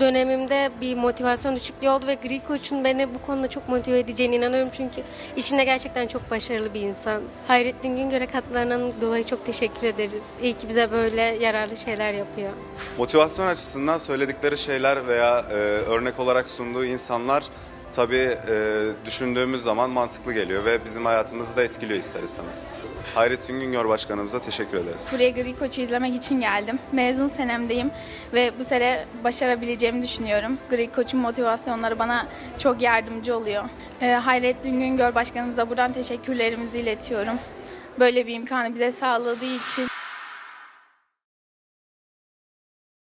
dönemimde bir motivasyon düşüklüğü oldu ve Gri Koç'un beni bu konuda çok motive edeceğine inanıyorum çünkü işinde gerçekten çok başarılı bir insan. Hayrettin Güngör'e katılarından dolayı çok teşekkür ederiz. İyi ki bize böyle yararlı şeyler yapıyor. Motivasyon açısından söyledikleri şeyler veya e, örnek olarak sunduğu insanlar tabii e, düşündüğümüz zaman mantıklı geliyor ve bizim hayatımızı da etkiliyor ister istemez. Hayrettin Güngör Başkanımıza teşekkür ederiz. Buraya Gri Koç'u izlemek için geldim. Mezun senemdeyim ve bu sene başarabileceğimi düşünüyorum. Gri Koç'un motivasyonları bana çok yardımcı oluyor. Ee, Hayrettin Güngör Başkanımıza buradan teşekkürlerimizi iletiyorum. Böyle bir imkanı bize sağladığı için